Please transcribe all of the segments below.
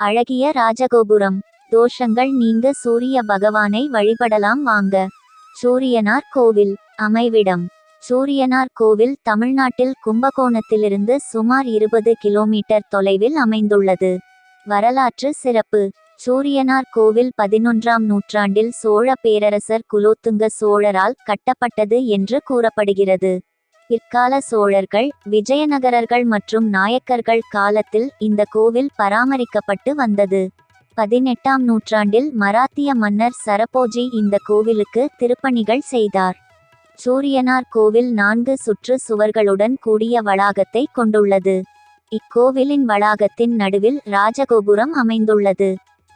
அழகிய ராஜகோபுரம். தோஷங்கள் நீங்க சூரிய பகவானை வழிபடலாம் வாங்க. சூரியனார் கோவில் அமைவிடம். சூரியனார் கோவில் தமிழ்நாட்டில் கும்பகோணத்திலிருந்து சுமார் இருபது கிலோமீட்டர் தொலைவில் அமைந்துள்ளது. வரலாற்று சிறப்பு. சூரியனார் கோவில் பதினொன்றாம் நூற்றாண்டில் சோழ பேரரசர் குலோத்துங்க சோழரால் கட்டப்பட்டது என்று கூறப்படுகிறது. பிற்கால சோழர்கள் விஜயநகரர்கள் மற்றும் நாயக்கர்கள் காலத்தில் இந்த கோவில் பராமரிக்கப்பட்டு வந்தது. பதினெட்டாம் நூற்றாண்டில் மராத்திய மன்னர் சரபோஜி இந்த கோவிலுக்கு திருப்பணிகள் செய்தார். சூரியனார் கோவில் நான்கு சுற்று சுவர்களுடன் கூடிய வளாகத்தை கொண்டுள்ளது. இக்கோவிலின் வளாகத்தின் நடுவில் ராஜகோபுரம் அமைந்துள்ளது.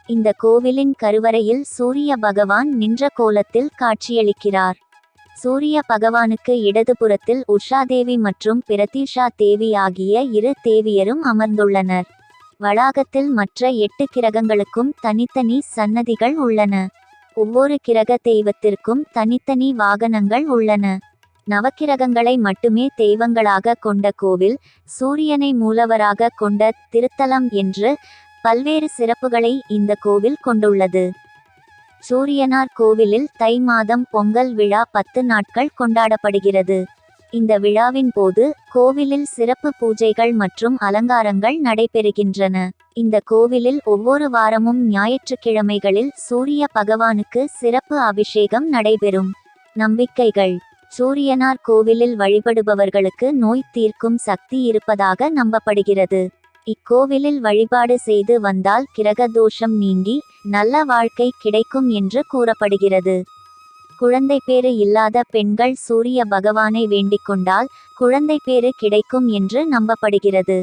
இந்த கோவிலின் கருவறையில் சூரிய பகவான் நின்ற கோலத்தில் காட்சியளிக்கிறார். சூரிய பகவானுக்கு இடதுபுறத்தில் உஷாதேவி மற்றும் பிரதிஷா தேவி ஆகிய இரு தேவியரும் அமர்ந்துள்ளனர். வளாகத்தில் மற்ற எட்டு கிரகங்களுக்கும் தனித்தனி சன்னதிகள் உள்ளன. ஒவ்வொரு கிரக தெய்வத்திற்கும் தனித்தனி வாகனங்கள் உள்ளன. நவக்கிரகங்களை மட்டுமே தெய்வங்களாக கொண்ட கோவில் சூரியனை மூலவராக கொண்ட திருத்தலம் என்று பல்வேறு சிறப்புகளை இந்த கோவில் கொண்டுள்ளது. சூரியனார் கோவிலில் தை மாதம் பொங்கல் விழா பத்து நாட்கள் கொண்டாடப்படுகிறது. இந்த விழாவின் போது கோவிலில் சிறப்பு பூஜைகள் மற்றும் அலங்காரங்கள் நடைபெறுகின்றன. இந்த கோவிலில் ஒவ்வொரு வாரமும் ஞாயிற்றுக்கிழமைகளில் சூரிய பகவானுக்கு சிறப்பு அபிஷேகம் நடைபெறும். நம்பிக்கைகள். சூரியனார் கோவிலில் வழிபடுபவர்களுக்கு நோய் தீர்க்கும் சக்தி இருப்பதாக நம்பப்படுகிறது. இக்கோவிலில் வழிபாடு செய்து வந்தால் கிரக தோஷம் நீங்கி நல்ல வாழ்க்கை கிடைக்கும் என்று கூறப்படுகிறது. குழந்தை பேறு இல்லாத பெண்கள் சூரிய பகவானை வேண்டிக் கொண்டால் குழந்தை பேறு கிடைக்கும் என்று நம்பப்படுகிறது.